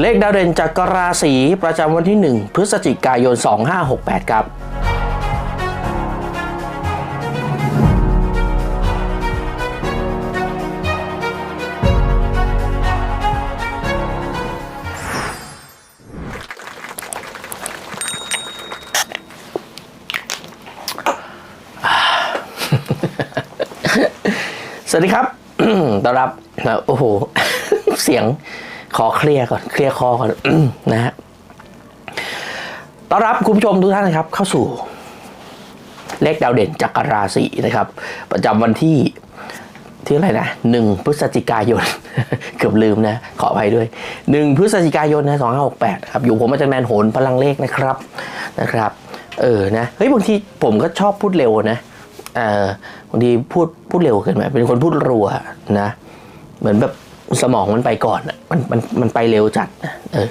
เลขดาวเด่นจากกราศีประจำวันที่ 1 พฤศจิกายน 2568 ครับ สวัสดีครับต้อนรับ โอ้โห เสียง ขอเคลียร์ก่อนเคลียร์คอก่อนนะฮะต้อนรับคุณผู้ชมทุกท่านนะครับ เข้าสู่เลขดาวเด่นจักรราศีนะครับ ประจำวันที่ที่อะไรนะหนึ่งพฤศจิกายน เกือบลืมนะ ขออภัยด้วยหนึ่งพฤศจิกายนนะสองห้าหกแปดครับ อยู่ผมอาจารย์แมนโหนพลังเลขนะครับนะครับ เออนะเฮ้ยบางทีผมก็ชอบพูดเร็วนะเออบางทีพูดพูดเร็วเกินไปเป็นคนพูดรัวนะ เหมือนแบบ สมองมันไปก่อนอะมันมันมันไปเร็วจัดเออ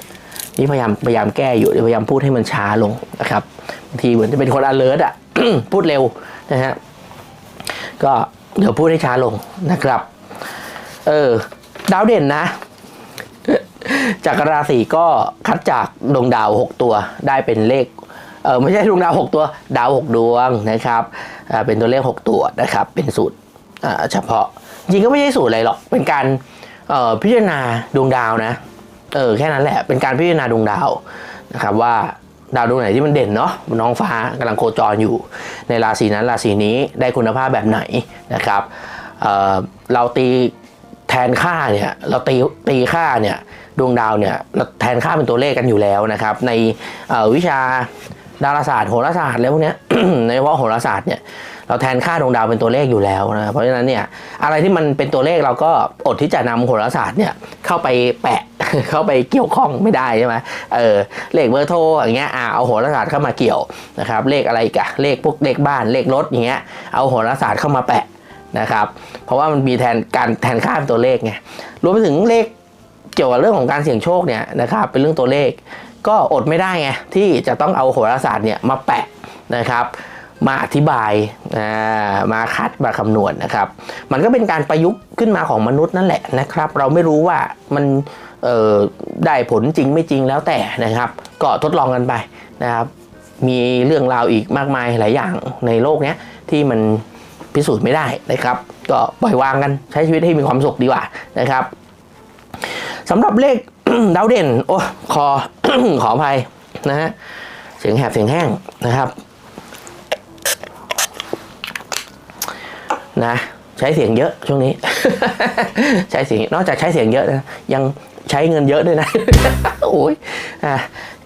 นี่พยายามพยายามแก้อยู่พยายามพูดให้มันช้าลงนะครับบางทีเหมือนจะเป็นคน alert อะพูดเร็วนะฮะก็เดี๋ยวพูดให้ช้าลงนะครับ เออ ดาวเด่นนะ จากราศีก็คัดจากดวงดาว 6 ตัวได้เป็นเลข เออไม่ใช่ดวงดาว 6 ตัว ดาว 6 ดวงนะครับอ่าเป็นตัวเลข 6 ตัวนะครับ เป็นสูตรอ่าเฉพาะ จริงก็ไม่ใช่สูตรอะไรหรอก เป็นการ พิจารณาดวงดาวนะ เออแค่นั้นแหละ เป็นการพิจารณาดวงดาวนะครับว่าดาวดวงไหนที่มันเด่นเนาะน้องฟ้ากำลังโคจรอยู่ในราศีนั้นราศีนี้ได้คุณภาพแบบไหนนะครับเเราตีแทนค่าเนี่ยเราตีตีค่าเนี่ยดวงดาวเนี่ยเราแทนค่าเป็นตัวเลขกันอยู่แล้วนะครับในวิชาดาราศาสตร์โหราศาสตร์แล้วพวกเนี้ยในเฉพาะโหราศาสตร์เนี่ย เราแทนค่าดวงดาวเป็นตัวเลขอยู่แล้วนะเพราะฉะนั้นเนี่ยอะไรที่มันเป็นตัวเลขเราก็อดที่จะนำโหราศาสตร์เนี่ยเข้าไปแปะเข้าไปเกี่ยวข้องไม่ได้ใช่ไหมเออเลขเบอร์โทรอย่างเงี้ยอ่าเอาโหราศาสตร์เข้ามาเกี่ยวนะครับเลขอะไรกะเลขพวกเลขบ้านเลขรถอย่างเงี้ยเอาโหราศาสตร์เข้ามาแปะนะครับเพราะว่ามันมีแทนการแทนค่าเป็นตัวเลขไงรวมไปถึงเลขเกี่ยวกับเรื่องของการเสี่ยงโชคเนี่ยนะครับเป็นเรื่องตัวเลขก็อดไม่ได้ไงที่จะต้องเอาโหราศาสตร์เนี่ยมาแปะนะครับ มาอธิบายมาคัดมาคำนวณนะครับ มันก็เป็นการประยุกต์ขึ้นมาของมนุษย์นั่นแหละนะครับ เราไม่รู้ว่ามันได้ผลจริงไม่จริงแล้วแต่นะครับ ก็ทดลองกันไปนะครับ มีเรื่องราวอีกมากมายหลายอย่างในโลกนี้ที่มันพิสูจน์ไม่ได้นะครับ ก็ปล่อยวางกันใช้ชีวิตให้มีความสุขดีกว่านะครับสำหรับเลขดาวเด่น โอ้ขอขออภัยนะฮะเสียงแหบเสียงแห้งนะครับ นะใช้เสียงเยอะช่วงนี้ ใช้เสียงนอกจากใช้เสียงเยอะนะยังใช้เงินเยอะด้วยนะโอ้ยอะ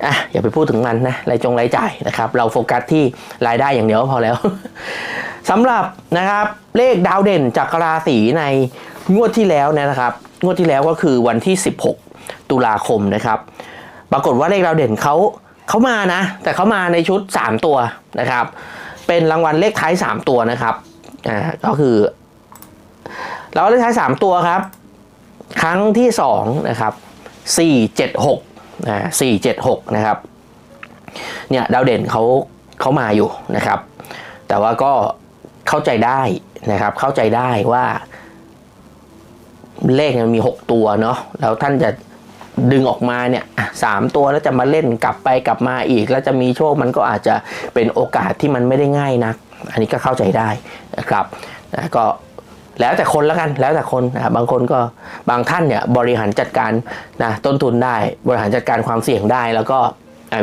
อะอย่าไปพูดถึงมันนะรายจงรายจ่ายนะครับ เราโฟกัสที่รายได้อย่างเดียวพอแล้วสำหรับนะครับเลขดาวเด่นจากราศีในงวดที่แล้วนยนะครับ งวดที่แล้วก็คือวันที่ 16 ตุลาคมนะครับ ปรากฏว่าเลขดาวเด่นเขาเขามานะ แต่เขามาในชุด 3 ตัวนะครับ เป็นรางวัลเลขท้าย 3 ตัวนะครับ อ่าก็คือ เราเลขท้าย3ตัวครับ ครั้งที่2นะครับ476นะ476นะครับ เนี่ยดาวเด่นเขาเขามาอยู่นะครับ แต่ว่าก็เข้าใจได้นะครับ เข้าใจได้ว่า เลขมันมี6ตัวเนาะแล้วท่านจะดึงออกมาเนี่ยสามตัวแล้วจะมาเล่นกลับไปกลับมาอีก แล้วจะมีโชคมันก็อาจจะเป็นโอกาสที่มันไม่ได้ง่ายนัก อันนี้ก็เข้าใจได้นะครับนะก็แล้วแต่คนแล้วกันแล้วแต่คนนะบางคนก็บางท่านเนี่ยบริหารจัดการนะต้นทุนได้บริหารจัดการความเสี่ยงได้ แล้วก็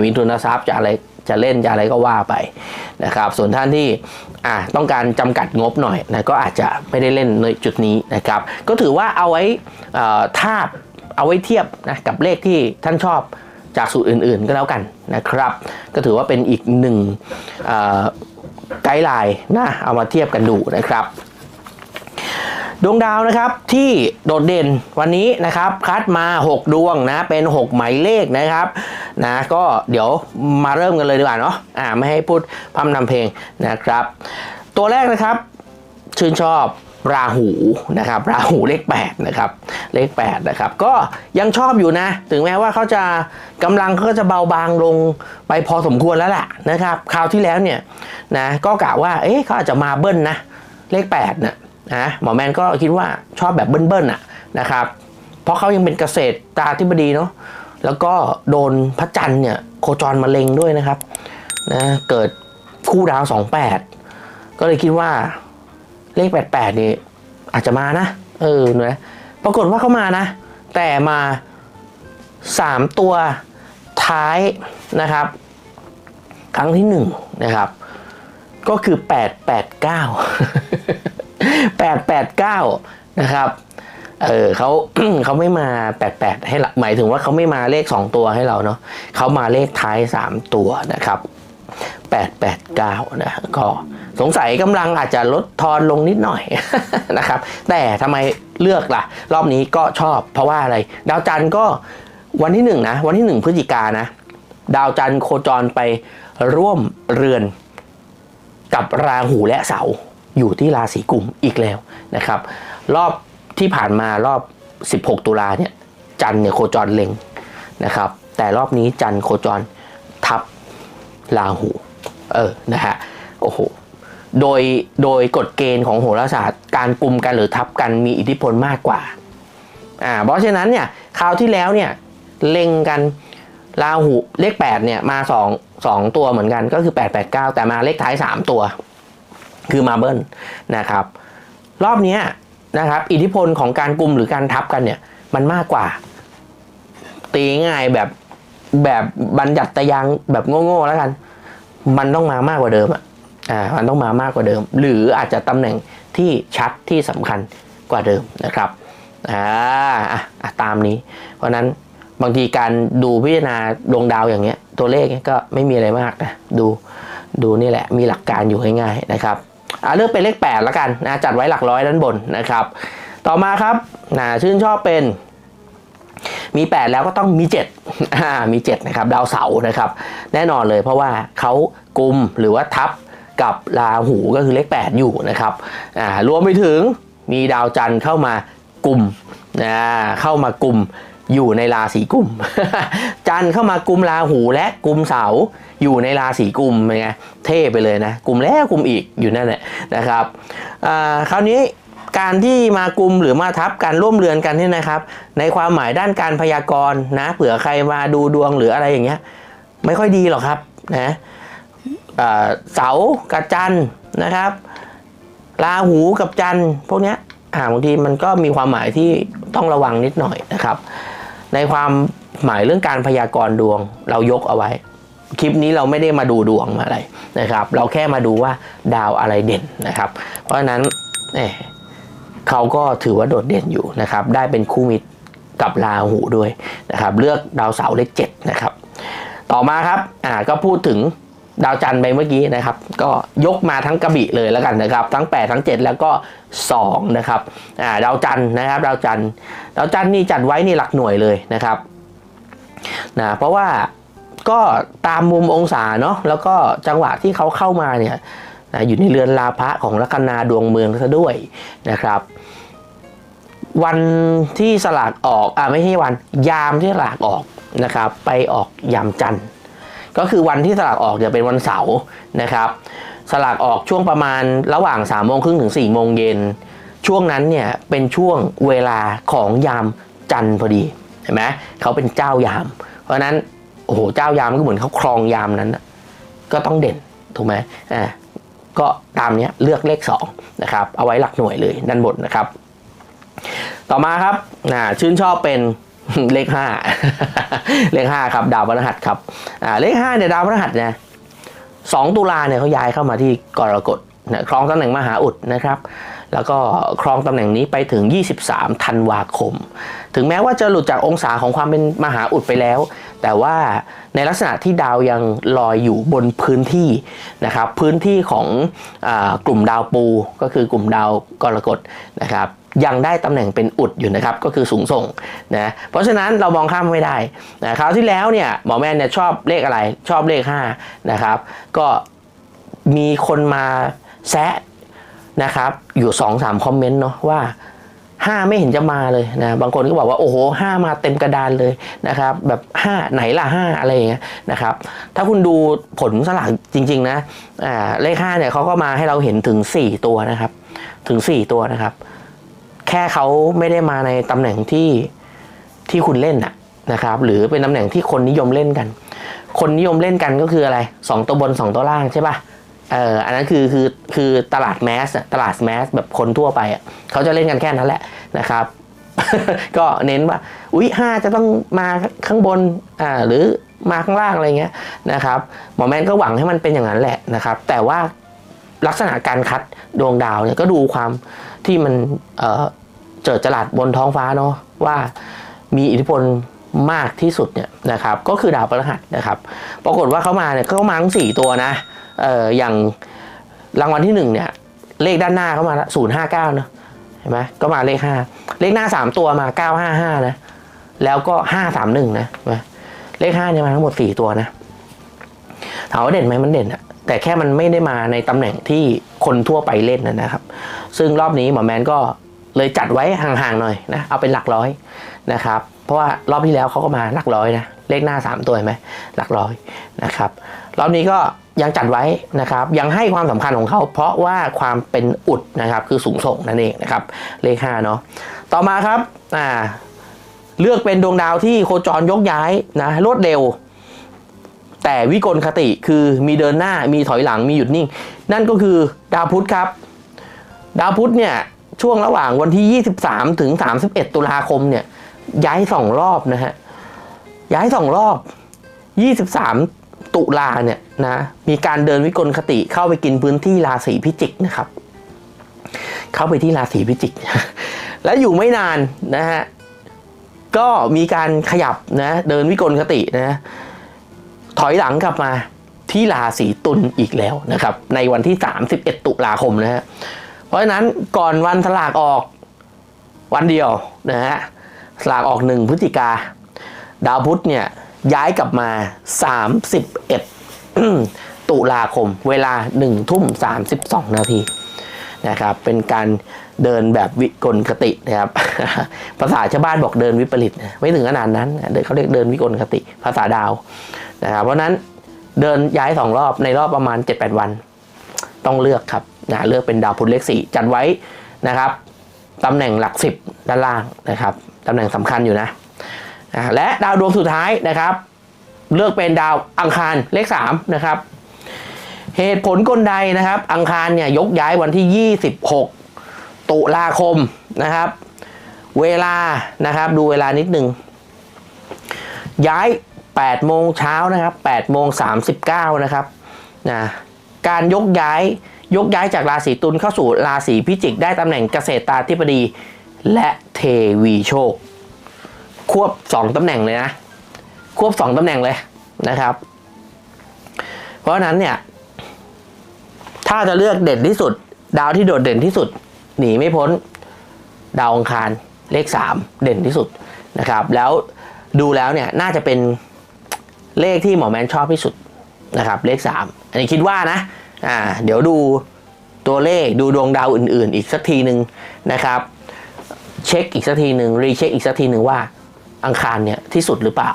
มีทุนทรัพย์จะอะไรจะเล่นจะอะไรก็ว่าไปนะครับ ส่วนท่านที่อะต้องการจำกัดงบหน่อยนะก็อาจจะไม่ได้เล่นในจุดนี้นะครับ ก็ถือว่าเอาไว้เอ่อทาบเอาไว้เทียบนะกับเลขที่ท่านชอบจากสูตรอื่น ๆ ก็แล้วกันนะครับ ก็ถือว่าเป็นอีกหนึ่ง ไกด์ไลน์นะเอามาเทียบกันดูนะครับดวงดาวนะครับที่โดดเด่นวันนี้นะครับคัดมา 6 ดวงนะเป็น 6 หมายเลขนะครับนะก็เดี๋ยวมาเริ่มกันเลยดีกว่าเนาะอ่าไม่ให้พูดพร่ำนำเพลงนะครับ ตัวแรกนะครับ ชื่นชอบ ราหูนะครับ ราหูเลข8นะครับ เลข8นะครับ ก็ยังชอบอยู่นะ ถึงแม้ว่าเขาจะกำลังเขาก็จะเบาบางลงไปพอสมควรแล้วล่ะนะครับ คราวที่แล้วเนี่ยนะก็กะว่า เอ๊ะเขาอาจจะมาเบิ้ลนะ เลข8นะนะหมอแมนก็คิดว่าชอบแบบเบิ้ลๆน่ะนะครับ เพราะเขายังเป็นเกษตรตราธิบดีเนาะแล้วก็โดนพระจันทร์เนี่ยโคจรมาเล็งด้วยนะครับนะเกิดคู่ดาวสองแปดก็เลยคิดว่า เลขแปดแปดนี่อาจจะมานะ เออนะปรากฏว่าเขามานะ แต่มาสามตัวท้ายนะครับ ครั้งที่หนึ่งนะครับ ก็คือ889 889นะครับเออเขาเขาไม่มา88ให้ละหมายถึงว่าเขาไม่มาเลข2ตัวให้เราเนาะเขามาเลขท้าย3ตัวนะครับ 889 นะก็สงสัยกำลังอาจจะลดทอนลงนิดหน่อยนะครับ แต่ทำไมเลือกล่ะ รอบนี้ก็ชอบเพราะว่าอะไร ดาวจันทร์ก็วันที่หนึ่งนะ วันที่หนึ่งพฤศจิกานะ ดาวจันทร์โคจรไปร่วมเรือนกับราหูและเสาอยู่ที่ราศีกุมอีกแล้วนะครับ รอบที่ผ่านมารอบ 16 ตุลาเนี่ยจันเนี่ยโคจรเล็งนะครับ แต่รอบนี้จันโคจร ราหู เออ นะฮะ โอ้โห โดย โดยกฎเกณฑ์ของโหราศาสตร์ การกลุ่มกันหรือทับกันมีอิทธิพลมากกว่า อ่า เพราะฉะนั้นเนี่ย คราวที่แล้วเนี่ย เล็งกันราหูเลข 8 เนี่ย มา2 2ตัวเหมือนกันก็คือ 889 แต่มาเลขท้าย 3 ตัว คือมาเบิลนะครับ รอบนี้นะครับ อิทธิพลของการกลุ่มหรือการทับกันเนี่ย มันมากกว่า ตีง่ายแบบ แบบบัญญัติตยังแบบโง่ๆแล้วกัน มันต้องมามากกว่าเดิมอะอ่ามันต้องมามากกว่าเดิม หรืออาจจะตำแหน่งที่ชัดที่สำคัญกว่าเดิมนะครับอ่าอะอะตามนี้ เพราะนั้นบางทีการดูพิจารณาดวงดาวอย่างเงี้ย ตัวเลขเนี่ยก็ไม่มีอะไรมากนะดูดูนี่แหละมีหลักการอยู่ง่ายๆนะครับอ่าเลือกเป็นเลข8แล้วกันนะจัดไว้หลักร้อยด้านบนนะครับ ต่อมาครับนะชื่นชอบเป็น มี 8 แล้วก็ต้องมี7อ่ามี7นะครับดาวเสาร์นะครับ แน่นอนเลยเพราะว่าเขากลุ่มหรือว่าทับกับราหูก็คือเลข 8 อยู่นะครับอ่ารวมไปถึงมีดาวจันทร์เข้ามากลุ่มนะเข้ามากลุ่มอยู่ในราศีกุม จันทร์เข้ามากลุ่มราหูและกลุ่มเสาร์อยู่ในราศีกุมไงเท่ไปเลยนะกลุ่มแล้วกลุ่มอีกอยู่นั่นแหละนะครับอ่าคราวนี้ การที่มากลุ่มหรือมาทับกันร่วมเรือนกันเนี่ยนะครับ ในความหมายด้านการพยากรณ์นะเผื่อใครมาดูดวงหรืออะไรอย่างเงี้ยไม่ค่อยดีหรอกครับนะเสากับจันนะครับราหูกับจันพวกเนี้ยบางทีมันก็มีความหมายที่ต้องระวังนิดหน่อยนะครับ ในความหมายเรื่องการพยากรณ์ดวงเรายกเอาไว้ คลิปนี้เราไม่ได้มาดูดวงอะไรนะครับ เราแค่มาดูว่าดาวอะไรเด่นนะครับ เพราะฉะนั้นเอ่อ เขาก็ถือว่าโดดเด่นอยู่นะครับ ได้เป็นคู่มิตรกับราหูด้วยนะครับ เลือกดาวเสาร์เลขเจ็ดนะครับ ต่อมาครับอ่าก็พูดถึงดาวจันทร์ไปเมื่อกี้นะครับ ก็ยกมาทั้งกระบี่เลยแล้วกันนะครับ ทั้ง 8 ทั้ง 7 แล้วก็2นะครับอ่าดาวจันทร์นะครับ ดาวจันทร์ดาวจันทร์นี่จัดไว้นี่หลักหน่วยเลยนะครับนะเพราะว่าก็ตามมุมองศาเนาะแล้วก็จังหวะที่เขาเข้ามาเนี่ยนะอยู่ในเรือนลาภะของลัคนาดวงเมืองซะด้วยนะครับ วันที่สลากออกอ่าไม่ใช่วัน ยามที่สลากออกนะครับ ไปออกยามจันทร์ ก็คือวันที่สลากออกจะเป็นวันเสาร์นะครับ สลากออกช่วงประมาณระหว่าง3ามโมงครึ่งถึง4ี่โมงเย็นช่วงนั้นเนี่ยเป็นช่วงเวลาของยามจันทร์พอดีเห็นไหมเขาเป็นเจ้ายาม เพราะนั้นโอ้โหเจ้ายามก็เหมือนเขาครองยามนั้น ก็ต้องเด่นถูกไหมอ่าก็ตามนี้เลือกเลข2นะครับเอาไว้หลักหน่วยเลยด้านบนนะครับ ต่อมาครับอ่าชื่นชอบเป็นเลข5เลข5ครับดาวพฤหัสครับอ่าเลข5เนี่ยดาวพฤหัสเนี่ยสองตุลาเนี่ยเขาย้ายเข้ามาที่กรกฎนะครองตำแหน่งมหาอุดนะครับ แล้วก็ครองตำแหน่งนี้ไปถึง 23 ธันวาคม ถึงแม้ว่าจะหลุดจากองศาของความเป็นมหาอุดไปแล้ว แต่ว่าในลักษณะที่ดาวยังลอยอยู่บนพื้นที่นะครับ พื้นที่ของอกลุ่มดาวปูก็คือกลุ่มดาวกรกฎนะครับ ยังได้ตำแหน่งเป็นอุดอยู่นะครับก็คือสูงส่งนะเพราะฉะนั้นเรามองข้ามไม่ได้นะคราวที่แล้วเนี่ยหมอแม่นเนี่ยชอบเลขอะไรชอบเลข5นะครับก็มีคนมาแซะนะครับอยู่2อสามคอมเมนต์เนาะว่าห้าไม่เห็นจะมาเลยนะบางคนก็บอกว่าโอ้โหห้ามาเต็มกระดานเลยนะครับแบบห้าไหนล่ะห้าอะไรอย่างเงี้ยนะครับถ้าคุณดูผลสลากจริงๆนะอ่าเลขห้าเนี่ยเขาก็มาให้เราเห็นถึง 4 ตัวนะครับถึง 4 ตัวนะครับ ค่เขาไม่ได้มาในตำแหน่งที่ที่คุณเล่นอะนะครับ หรือเป็นตำแหน่งที่คนนิยมเล่นกัน คนนิยมเล่นกันก็คืออะไรสองตัวบนสองตัวล่างใช่ปะเอออันนั้นคือคือคือตลาดแมสตลาดแมสแบบคนทั่วไปอะเขาจะเล่นกันแค่นั้นแหละนะครับ ก็เน้นว่า อุ๊ยห้าจะต้องมาข้างบนอ่าหรือมาข้างล่างอะไรเงี้ยนะครับหมอแมนก็หวังให้มันเป็นอย่างนั้นแหละนะครับ แต่ว่าลักษณะการคัดดวงดาวเนี่ยก็ดูความที่มันเอ่อ เจิดจรัสบนท้องฟ้าเนาะว่ามีอิทธิพลมากที่สุดเนี่ยนะครับก็คือดาวพฤหัสนะครับ ปรากฏว่าเขามาเนี่ยเขามาทั้งสี่ตัวนะเอออย่างรางวัลที่หนึ่งเนี่ยเลขด้านหน้าเขามาศูนย์ห้าเก้าเนะเห็นไหมก็มาเลขห้าเลขหน้าสามตัวมาเก้าห้าห้านะแล้วก็ห้าสามหนึ่งนะเห็นไหมเลขห้าเนี่ยมาทั้งหมดสี่ตัวนะถามว่าเด่นไหมมันเด่นอะแต่แค่มันไม่ได้มาในตำแหน่งที่คนทั่วไปเล่นนะครับ ซึ่งรอบนี้หมอแมนก็ เลยจัดไว้ห่างๆหน่อยนะเอาเป็นหลักร้อยนะครับ เพราะว่ารอบที่แล้วเขาก็มาหลักร้อยนะเลขหน้าสามตัวเห็นไหมหลักร้อยนะครับรอบนี้ก็ยังจัดไว้นะครับยังให้ความสำคัญของเขา เพราะว่าความเป็นอุดนะครับคือสูงส่งนั่นเองนะครับเลขห้าเนาะต่อมาครับอ่าเลือกเป็นดวงดาวที่โคจรยกย้ายนะรวดเร็ว แต่วิกลคติคือมีเดินหน้ามีถอยหลังมีหยุดนิ่ง นั่นก็คือดาวพุธครับ ดาวพุธเนี่ย ช่วงระหว่างวันที่ 23 ถึง 31 ตุลาคมเนี่ย ย้ายสองรอบนะฮะ ย้ายสองรอบ 23 ตุลาเนี่ยนะ มีการเดินวิกลคติเข้าไปกินพื้นที่ราศีพิจิกนะครับ เข้าไปที่ราศีพิจิก และอยู่ไม่นานนะฮะ ก็มีการขยับนะ เดินวิกลคตินะ ถอยหลังกลับมาที่ราศีตุลอีกแล้วนะครับ ในวันที่ 31 ตุลาคมนะฮะ ราะฉะนั้นก่อนวันสลากออกวันเดียวนะฮะสลากออกหนึ่งพฤศจิกา ดาวพุธเนี่ยย้ายกลับมา 31 ตุลาคม เวลา1ทุ่ม 32 นาทีนะครับเป็นการเดินแบบวิกลคตินะครับภาษาชาวบ้านบอกเดินวิปริตไม่ถึงขนาดนั้นเดินเขาเรียกเดินวิกลคติภาษาดาวนะครับเพราะฉะนั้นเดินย้ายสองรอบในรอบประมาณ 7-8 วัน ต้องเลือกครับ นะเลือกเป็นดาวพุธเลขสี่จัดไว้นะครับตำแหน่งหลักสิบด้านล่างนะครับตำแหน่งสำคัญอยู่นะและดาวดวงสุดท้ายนะครับ เลือกเป็นดาวอังคารเลขสามนะครับเหตุผลกลใดนะครับ อังคารเนี่ยยกย้ายวันที่ 26 ตุลาคมนะครับ เวลานะครับดูเวลานิดหนึ่งย้าย8โมงเช้านะครับ8โมง39นะครับนะการยกย้าย ยกย้ายจากราศีตุลเข้าสู่ราศีพิจิกได้ตำแหน่งเกษตราธิบดี และเทวีโชค ควบ 2ตำแหน่งเลยนะ ควบ 2ตำแหน่งเลยนะครับ เพราะนั้นเนี่ย ถ้าจะเลือกเด่นที่สุด ดาวที่โดดเด่นที่สุด หนีไม่พ้น ดาวองคารเลข 3 เด่นที่สุดนะครับ แล้วดูแล้วเนี่ยน่าจะเป็นเลขที่หมอแมนชอบที่สุดนะครับ เลข 3 อันนี้คิดว่านะ อ่าเดี๋ยวดูตัวเลขดูดวงดาวอื่น ๆ อีกสักทีหนึ่งนะครับ เช็คอีกสักทีหนึ่งรีเช็คอีกสักทีหนึ่งว่าอังคารเนี่ยที่สุดหรือเปล่า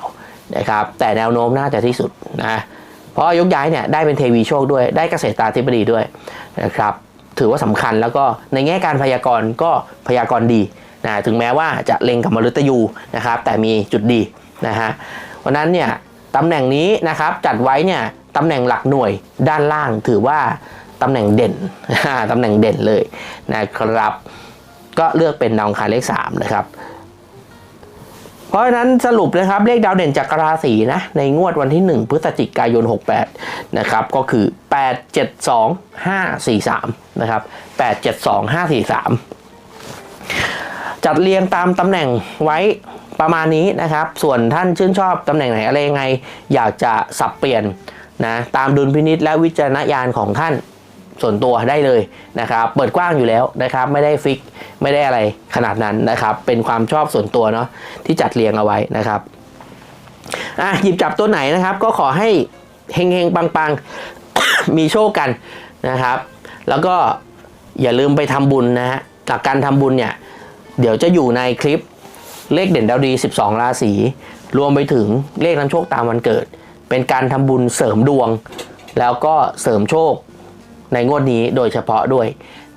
นะครับ แต่แนวโน้มน่าจะที่สุดนะเพราะยกย้ายเนี่ยได้เป็นเทวีโชคด้วยได้เกษตราธิบดีด้วยนะครับ ถือว่าสำคัญแล้วก็ในแง่การพยากรณ์ก็พยากรณ์ดีนะถึงแม้ว่าจะเล็งกับมฤตยูนะครับ แต่มีจุดดีนะฮะเพราะฉะนั้นเนี่ยตำแหน่งนี้นะครับจัดไว้เนี่ย ตำแหน่งหลักหน่วยด้านล่างถือว่าตำแหน่งเด่นตำแหน่งเด่นเลยนะครับ ก็เลือกเป็นดาวอังคารเลข3นะครับ เพราะฉะนั้นสรุปนะครับเลขดาวเด่นจากราศีนะในงวดวันที่ 1 พฤศจิกายน 68 นะครับ ก็คือ 8 7 2 5 4 3 นะครับ 8 7 2 5 4 3 จัดเรียงตามตำแหน่งไว้ประมาณนี้นะครับ ส่วนท่านชื่นชอบตำแหน่งไหนอะไรยังไง อยากจะสับเปลี่ยน นะตามดุลพินิษและวิจารณญาณของท่านส่วนตัวได้เลยนะครับ เปิดกว้างอยู่แล้วนะครับ ไม่ได้ฟิกไม่ได้อะไรขนาดนั้นนะครับ เป็นความชอบส่วนตัวเนาะที่จัดเรียงเอาไว้นะครับอะหยิบจับตัวไหนนะครับ ก็ขอให้เฮงเฮงปังปังๆ มีโชคกันนะครับ แล้วก็อย่าลืมไปทำบุญนะฮะจากการทำบุญเนี่ย เดี๋ยวจะอยู่ในคลิปเลขเด่นดาวดี 12 ราศีรวมไปถึงเลขนำโชคตามวันเกิด เป็นการทำบุญเสริมดวง แล้วก็เสริมโชคในงวดนี้โดยเฉพาะด้วย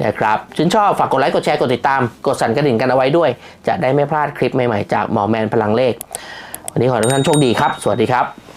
นะครับชื่นชอบฝากกดไลค์กดแชร์กดติดตาม กดสั่นกระดิ่งกันเอาไว้ด้วย จะได้ไม่พลาดคลิปใหม่ๆจากหมอแมนพลังเลข วันนี้ขอให้ทุกท่านโชคดีครับ สวัสดีครับ